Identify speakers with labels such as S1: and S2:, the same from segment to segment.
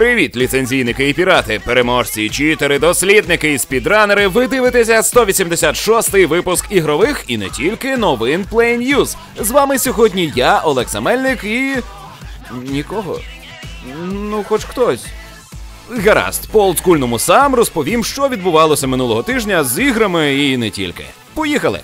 S1: Привіт, ліцензійники і пірати, переможці, читери, дослідники і спідранери. Ви дивитеся 186-й випуск ігрових і не тільки новин Play News. З вами сьогодні я, Олекса Мельник і. Нікого. Ну, хоч хтось. Гаразд, по олдскульному сам розповім, що відбувалося минулого тижня з іграми і не тільки. Поїхали!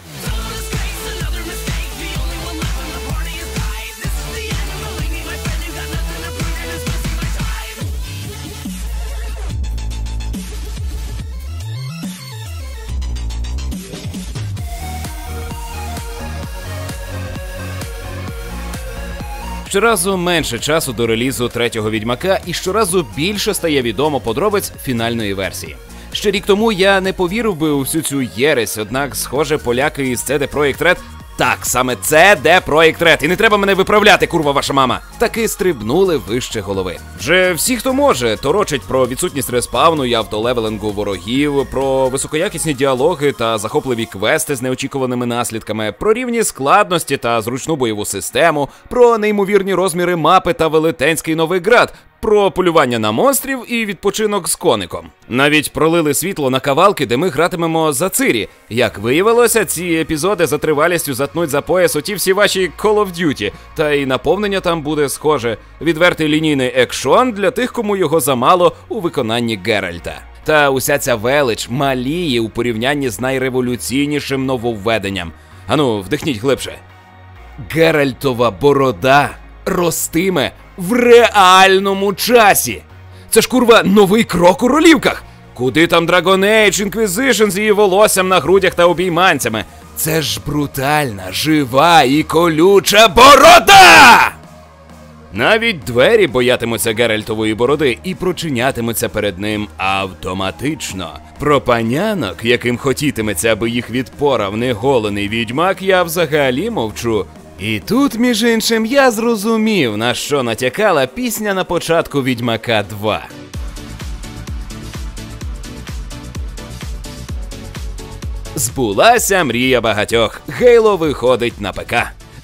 S1: Щоразу менше часу до релізу третього відьмака, і щоразу більше стає відомо подробиць фінальної версії. Ще рік тому я не повірив би у всю цю єресь, однак, схоже, поляки із CD Projekt Red так, саме це де Projekt Red. І не треба мене виправляти, курва ваша мама. Таки стрибнули вище голови. Вже всі, хто може, торочать про відсутність респавну і автолевелингу ворогів, про високоякісні діалоги та захопливі квести з неочікуваними наслідками, про рівні складності та зручну бойову систему, про неймовірні розміри мапи та велетенський Новиград, про полювання на монстрів і відпочинок з коником. Навіть пролили світло на кавалки, де ми гратимемо за цирі. Як виявилося, ці епізоди за тривалістю затнуть за пояс оті всі ваші Call of Duty, та й наповнення там буде схоже. Відвертий лінійний екшон для тих, кому його замало у виконанні Геральта. Та уся ця велич маліє у порівнянні з найреволюційнішим нововведенням. Ану, вдихніть глибше. Геральтова борода ростиме в реальному часі. Це ж курва новий крок у ролівках. Куди там Dragon Age, Inquisition з її волоссям на грудях та обійманцями? Це ж брутальна, жива і колюча борода! Навіть двері боятимуться Геральтової бороди і прочинятимуться перед ним автоматично. Про панянок, яким хотітиметься, аби їх відпорав неголений відьмак, я взагалі мовчу. І тут, між іншим, я зрозумів, на що натякала пісня на початку Відьмака 2. Збулася мрія багатьох. Гейло виходить на ПК.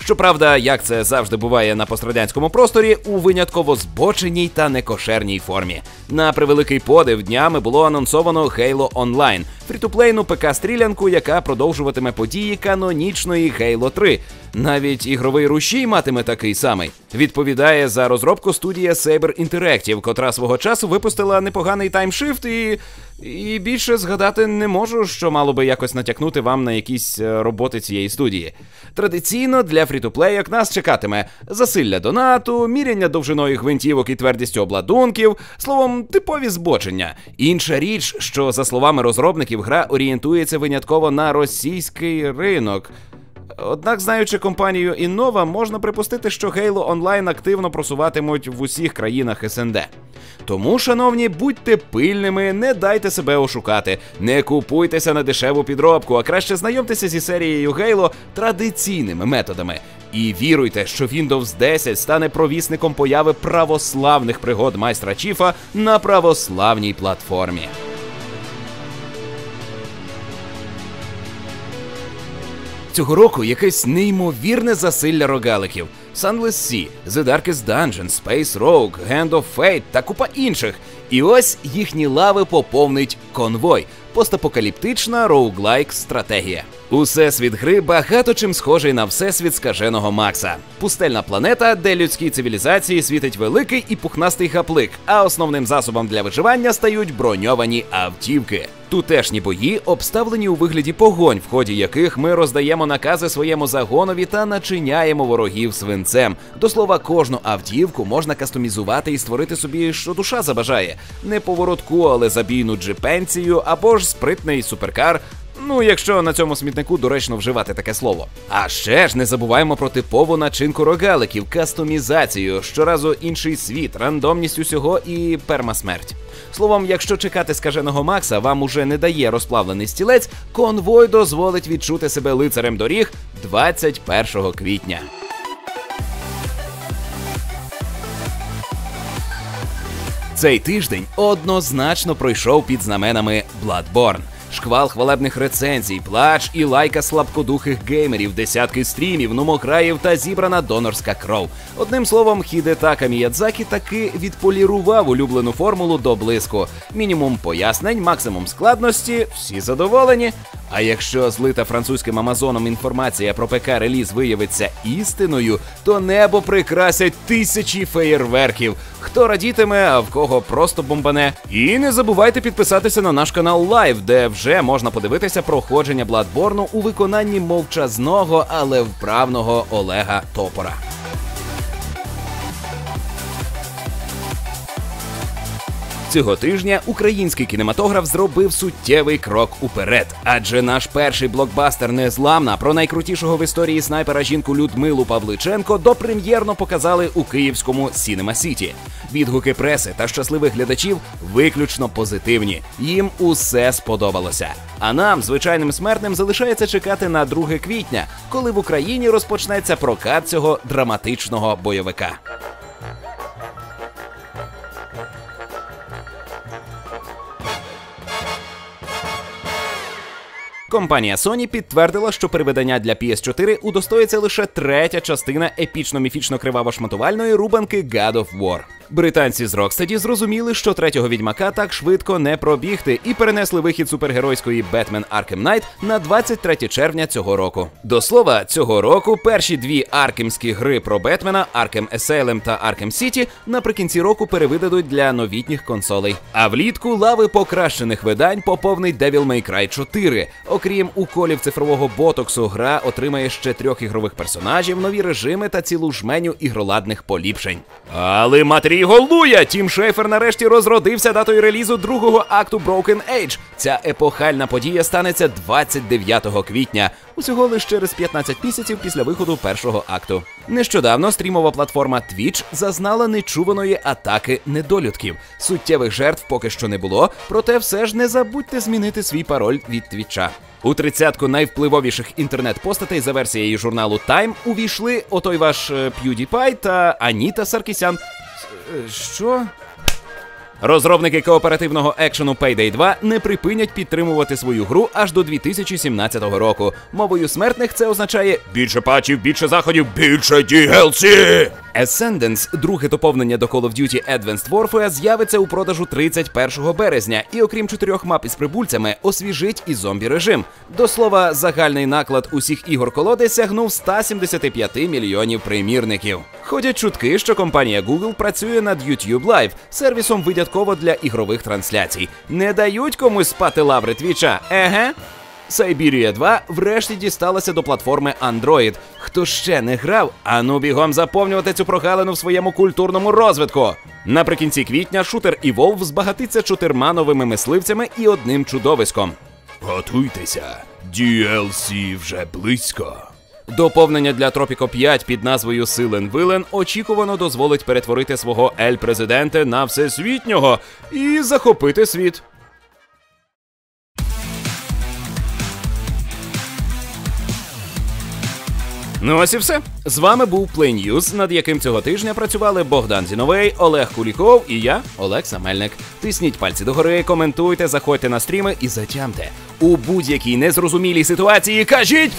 S1: Щоправда, як це завжди буває на пострадянському просторі, у винятково збоченій та некошерній формі. На превеликий подив днями було анонсовано Halo Online, фрітуплейну ПК-стрілянку, яка продовжуватиме події канонічної Halo 3. Навіть ігровий рушій матиме такий самий. Відповідає за розробку студія Saber Interactive, котра свого часу випустила непоганий таймшифт і. І більше згадати не можу, що мало би якось натякнути вам на якісь е, роботи цієї студії. Традиційно для фрітуплейок нас чекатиме засилля донату, міряння довжиною гвинтівок і твердістю обладунків, словом, типові збочення. Інша річ, що за словами розробників, гра орієнтується винятково на російський ринок. Однак, знаючи компанію Innova, можна припустити, що Halo Online активно просуватимуть в усіх країнах СНД. Тому, шановні, будьте пильними, не дайте себе ошукати, не купуйтеся на дешеву підробку, а краще знайомтеся зі серією Halo традиційними методами. І віруйте, що Windows 10 стане провісником появи православних пригод майстра Чіфа на православній платформі. Цього року якесь неймовірне засилля рогаликів. Sunless Sea, The Darkest Dungeon, Space Rogue, Hand of Fate та купа інших. І ось їхні лави поповнить конвой. Постапокаліптична роуглайк стратегія. Усесвіт гри багато чим схожий на всесвіт скаженого Макса. Пустельна планета, де людській цивілізації світить великий і пухнастий гаплик, а основним засобом для виживання стають броньовані автівки. Тутешні бої обставлені у вигляді погонь, в ході яких ми роздаємо накази своєму загонові та начиняємо ворогів свинцем. До слова, кожну автівку можна кастомізувати і створити собі, що душа забажає. Не поворотку, але забійну джипенцію або ж спритний суперкар. Ну, якщо на цьому смітнику доречно вживати таке слово. А ще ж не забуваємо про типову начинку рогаликів, кастомізацію, щоразу інший світ, рандомність усього і пермасмерть. Словом, якщо чекати скаженого Макса вам уже не дає розплавлений стілець, конвой дозволить відчути себе лицарем доріг 21 квітня. Цей тиждень однозначно пройшов під знаменами Bloodborne. Шквал хвалебних рецензій, плач і лайка слабкодухих геймерів, десятки стрімів, нумокраїв та зібрана донорська кров. Одним словом, Хідетака Міядзакі таки відполірував улюблену формулу до блиску. Мінімум пояснень, максимум складності, всі задоволені. А якщо злита французьким Амазоном інформація про ПК реліз виявиться істиною, то небо прикрасять тисячі феєрверків. Хто радітиме, а в кого просто бомбане. І не забувайте підписатися на наш канал Live, де вже можна подивитися проходження Бладборну у виконанні мовчазного, але вправного Олега Топора. Цього тижня український кінематограф зробив суттєвий крок уперед, адже наш перший блокбастер Незламна про найкрутішого в історії снайпера жінку Людмилу Павличенко допрем'єрно показали у київському Сінема Сіті. Відгуки преси та щасливих глядачів виключно позитивні. Їм усе сподобалося. А нам, звичайним смертним, залишається чекати на 2 квітня, коли в Україні розпочнеться прокат цього драматичного бойовика. Компанія Sony підтвердила, що переведення для PS4 удостоїться лише третя частина епічно-міфічно криваво-шматувальної рубанки God of War. Британці з Rocksteady зрозуміли, що третього відьмака так швидко не пробігти, і перенесли вихід супергеройської Batman Arkham Knight на 23 червня цього року. До слова, цього року перші дві аркемські гри про Бетмена Arkham Asylum та Arkham City наприкінці року перевидадуть для новітніх консолей. А влітку лави покращених видань поповнить Devil May Cry 4. Окрім уколів цифрового ботоксу, гра отримає ще трьох ігрових персонажів, нові режими та цілу жменю ігроладних поліпшень. Але голуя! Тім Шейфер нарешті розродився датою релізу другого акту Broken Age. Ця епохальна подія станеться 29 квітня, усього лише через 15 місяців після виходу першого акту. Нещодавно стрімова платформа Twitch зазнала нечуваної атаки недолюдків. Суттєвих жертв поки що не було, проте все ж не забудьте змінити свій пароль від Твіча. У тридцятку найвпливовіших інтернет-постатей за версією журналу Time увійшли отой ваш е, PewDiePie та Аніта Саркісян. Що? Розробники кооперативного екшену Payday 2 не припинять підтримувати свою гру аж до 2017 року. Мовою смертних це означає більше патчів, більше заходів, більше DLC! Ascendance, друге доповнення до Call of Duty Advanced Warfare, з'явиться у продажу 31 березня, і окрім чотирьох мап із прибульцями, освіжить і зомбі режим. До слова, загальний наклад усіх ігор колоди сягнув 175 мільйонів примірників. Ходять чутки, що компанія Google працює над YouTube Live, сервісом винятково для ігрових трансляцій. Не дають комусь спати лаври твіча, еге? Siberia 2 врешті дісталася до платформи Android. Хто ще не грав, ану бігом заповнювати цю прогалину в своєму культурному розвитку. Наприкінці квітня шутер Evolve збагатиться чотирма новими мисливцями і одним чудовиськом. Готуйтеся, DLC вже близько. Доповнення для Tropico 5 під назвою Силен Вилен очікувано дозволить перетворити свого ель-президента на всесвітнього і захопити світ. Ну ось і все. З вами був Play News, над яким цього тижня працювали Богдан Зіновей, Олег Куліков і я, Олег Самельник. Тисніть пальці догори, коментуйте, заходьте на стріми і затямте. У будь-якій незрозумілій ситуації кажіть.